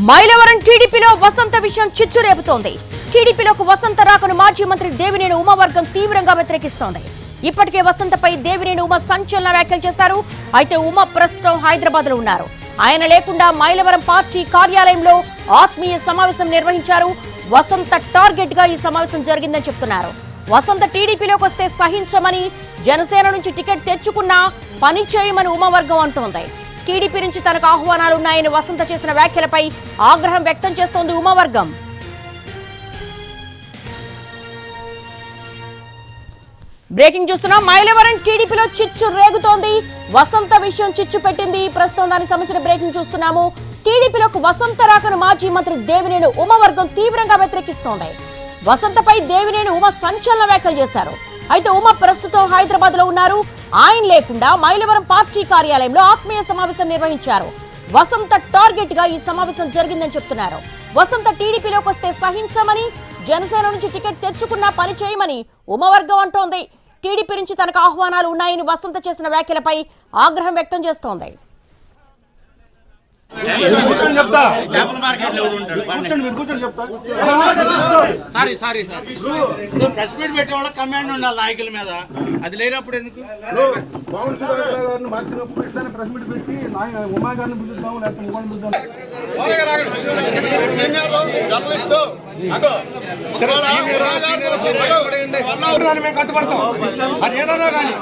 మైలవరం టీడీపీలో వసంత విషయం చిచ్చు రేపుతోంది టీడీపీలోకి వసంత రాకను మాజీ మంత్రి దేవినేని ఉమావర్గం తీవ్రంగా వ్యతిరేకిస్తోంది. ఇప్పటికే వసంతపై దేవినేని ఉమ సంచలన వ్యాఖ్యలు చేశారు. అయితే ఉమ ప్రస్తుతం హైదరాబాద్లో ఉన్నారు. ఆయన లేకుండా మైలవరం పార్టీ కార్యాలయంలో ఆత్మీయ సమావేశం నిర్వహించారు. వసంత టార్గెట్గా ఈ సమావేశం జరిగిందని చెప్తున్నారు. వసంత టీడీపీలోకి వస్తే సహించమని జనసేన నుంచి టికెట్ తెచ్చుకున్నా పని చేయమని ఉమవర్గం అంటోంది. టీడీపీ నుంచి తనకు ఆహ్వానాలున్నాయని వసంత చేసిన వ్యాఖ్యలపై ఆగ్రహం వ్యక్తం చేస్తోంది ఉమావర్గం. బ్రేకింగ్ చూస్తున్నాం. మైలవరం టీడీపీలో చిచ్చు రేగుతోంది. వసంత విషయం చిచ్చు పెట్టింది. ప్రస్తుతం దానికి సంబంధించిన బ్రేకింగ్ చూస్తున్నాము. టీడీపీలోకి వసంత రాకను మాజీ మంత్రి దేవినేని ఉమవర్గం తీవ్రంగా వ్యతిరేకిస్తోంది. వసంతపై దేవినేని ఉమ సంచలన వ్యాఖ్యలు చేశారు. అయితే ఉమ ప్రస్తుతం హైదరాబాద్లో ఉన్నారు. ఆయన లేకుండా మైలవరం పార్టీ కార్యాలయంలో ఆత్మీయ సమావేశం నిర్వహించారు. వసంత టార్గెట్గా ఈ సమావేశం జరిగిందని చెప్తున్నారు. వసంత టీడీపీలోకి వస్తే సహించమని జనసేన నుంచి టికెట్ తెచ్చుకున్నా పని చేయమని ఉమవర్గం అంటోంది. టీడీపీ నుంచి తనకు ఆహ్వానాలు ఉన్నాయని వసంత చేసిన వ్యాఖ్యలపై ఆగ్రహం వ్యక్తం చేస్తోంది. కూర్చొని చెప్తా చేపల మార్కెట్లో ఉంటాడు మీరు కూర్చొని చెప్తా సారీ సారీ సార్ ఇప్పుడు ప్రెస్ మీట్ పెట్టే వాళ్ళకి కమాండ్ ఉండాలి నాయకుల మీద అది లేనప్పుడు ఎందుకు మామూలు సుధాకర్ గారిని మార్చినప్పుడు ఇట్లానే ప్రెస్ మీట్ పెట్టి నాయ- ఉమా గారిని పిలుద్దాం లేకపోతే ఇంకోటి పిలుద్దాం దాన్ని మేము కట్టుబడతాం అది ఏదైనా కానీ